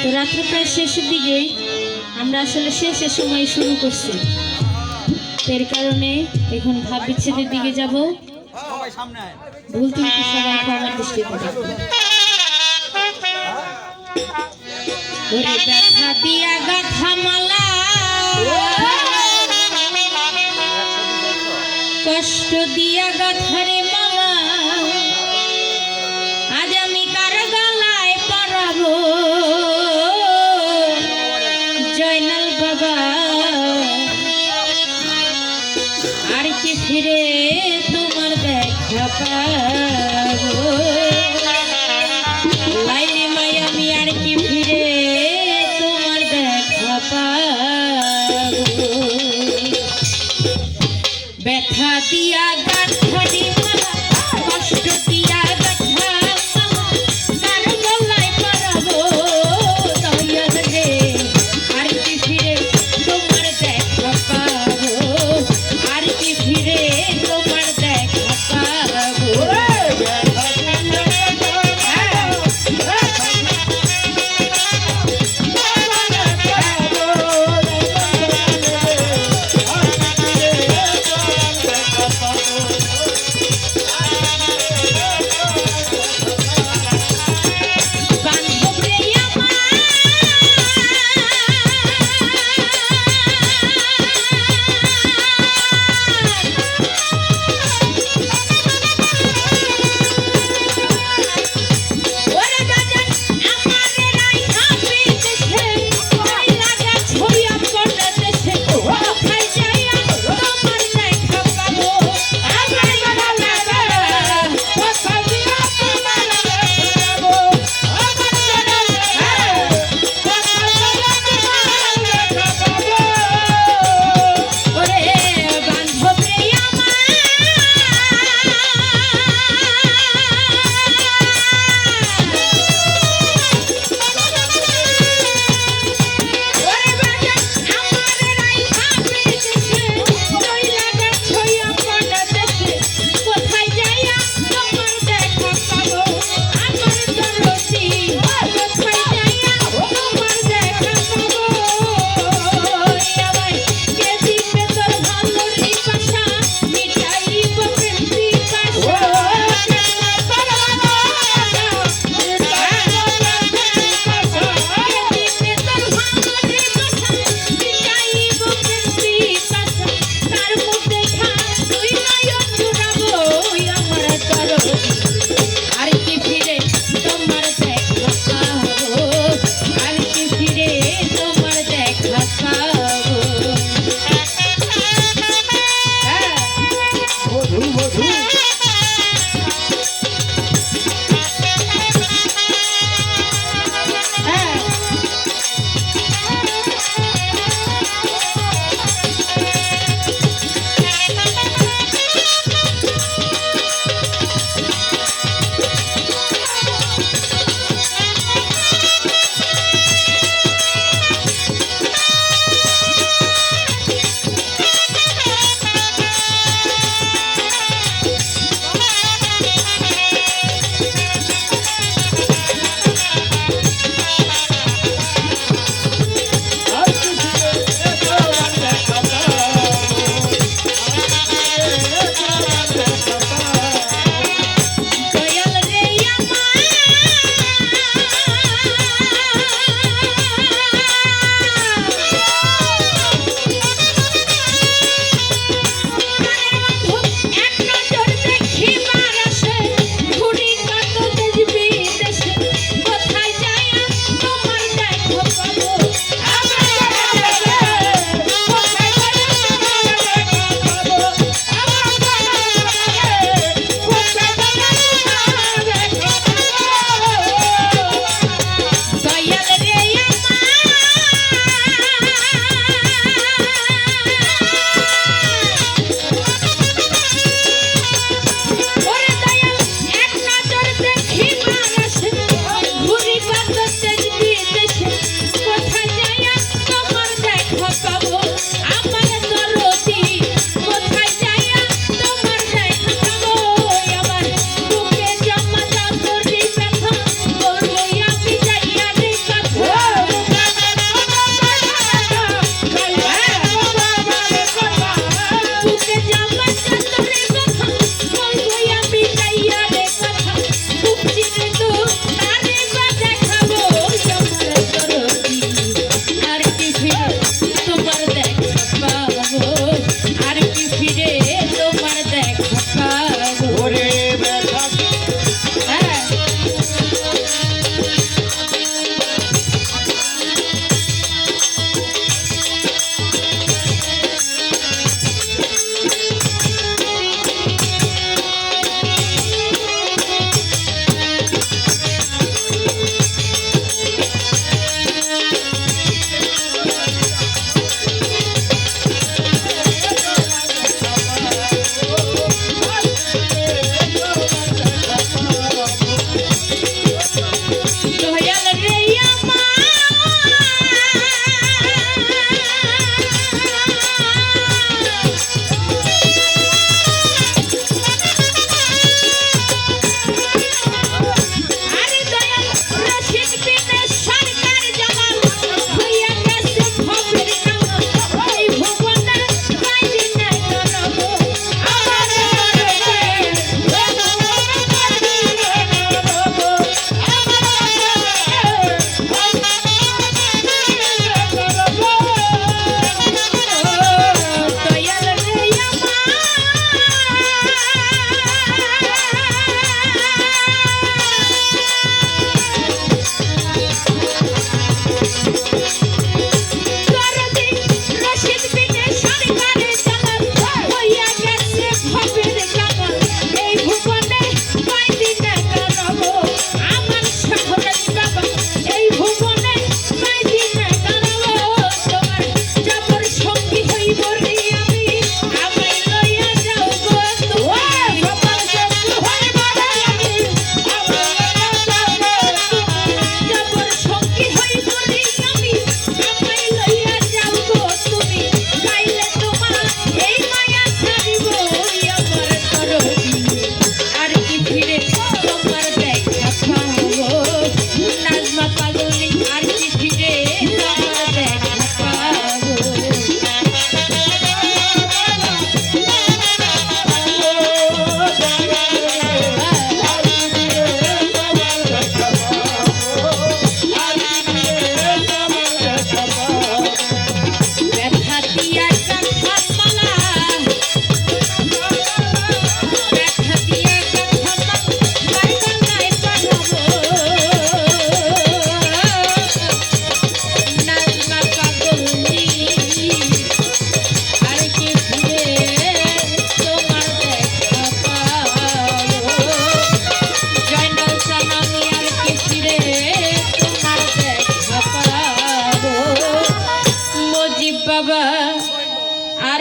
তো রাত্রে প্রায় শেষের দিকে আমরা আসলে শেষের সময় শুরু করছি। এর কারণে এখন ভাব বিচ্ছেদের দিকে যাব। ভুল ত্রুটি সবাই ক্ষমার দৃষ্টিতে ব্যথা দিয়া গাথা মালা। কষ্ট দিয়া গাথারে বাবা। আর কি ফিরে তোমার দেখা পাবো? লাইরে মাই আমি আর কি ফিরে তোমার দেখা পাবো? ব্যথা দিয়া